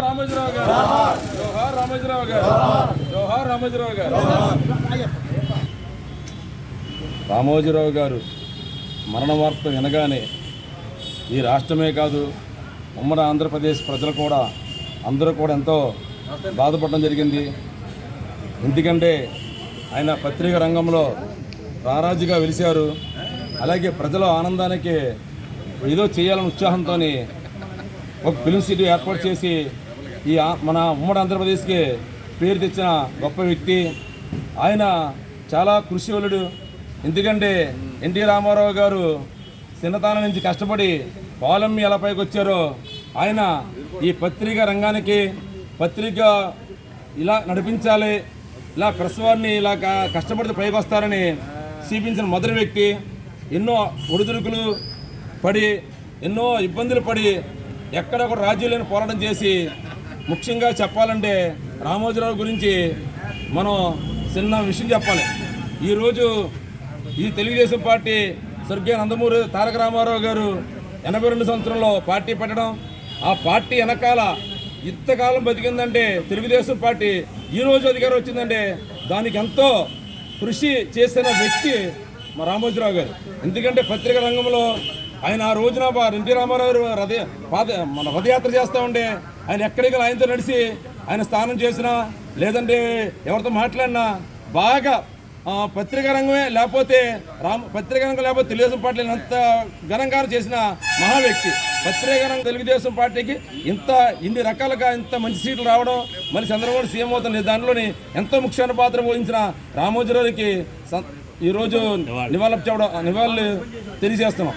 రామోజీరావు గారు. జోహార్ రామోజీరావు గారు. జోహార్ రామోజీరావు గారు. రామోజీరావు గారు మరణ వార్త వినగానే ఈ రాష్ట్రమే కాదు ఉమ్మడి ఆంధ్రప్రదేశ్ ప్రజలు కూడా అందరూ కూడా ఎంతో బాధపడడం జరిగింది. ఎందుకంటే ఆయన పత్రిక రంగంలో రారాజుగా వెలిశారు. అలాగే ప్రజల ఆనందానికి ఏదో చేయాలని ఉత్సాహంతో ఒక ఫిలిం సిటీ ఏర్పాటు చేసి ఈ మన ఉమ్మడి ఆంధ్రప్రదేశ్కి పేరు తెచ్చిన గొప్ప వ్యక్తి. ఆయన చాలా కృషివలుడు ఎందుకంటే ఎన్టీ రామారావు గారు చిన్నతనం నుంచి కష్టపడి పాలమ్మి ఎలా పైకి వచ్చారో ఆయన ఈ పత్రికా రంగానికి పత్రిక ఇలా నడిపించాలి. ఇలా ప్రెస్ వారిని ఇలా కష్టపడితే పైకి వస్తారని చూపించిన మొదటి వ్యక్తి ఎన్నో ఒడిదుడుకులు పడి ఎన్నో ఇబ్బందులు పడి ఎక్కడ కూడా రాజ్యం లేని పోరాటం చేసి ముఖ్యంగా చెప్పాలంటే రామోజీరావు గురించి మనం చిన్న విషయం చెప్పాలి. ఈరోజు ఈ తెలుగుదేశం పార్టీ స్వర్గీయ నందమూరి తారక రామారావు గారు ఎనభై రెండు సంవత్సరంలో పార్టీ పెట్టడం ఆ పార్టీ వెనకాల ఇంతకాలం బతికిందంటే తెలుగుదేశం పార్టీ ఈ రోజు అధికారం వచ్చిందంటే దానికి ఎంతో కృషి చేసిన వ్యక్తి మా రామోజీరావు గారు. ఎందుకంటే పత్రిక రంగంలో ఆయన ఆ రోజున ఎన్టీ రామారావు గారు రథ పాద మన రథయాత్ర చేస్తూ ఉంటే ఆయన ఎక్కడికి ఆయనతో నడిచి ఆయన స్నానం చేసినా లేదంటే ఎవరితో మాట్లాడినా బాగా పత్రికా రంగమే లేకపోతే రామ పత్రికా రంగం లేకపోతే తెలుగుదేశం పార్టీ అంత ఘనంగా చేసిన మహా వ్యక్తి. పత్రికా రంగం తెలుగుదేశం పార్టీకి ఇంత ఇన్ని రకాలుగా ఇంత మంచి సీట్లు రావడం మళ్ళీ చంద్రబాబు సీఎం అవుతుంది దానిలోని ఎంతో ముఖ్యమైన పాత్ర వహించిన రామోజీరావుకి ఈరోజు నివాళులు. చెప్పడం నివాళులు తెలియజేస్తున్నాం.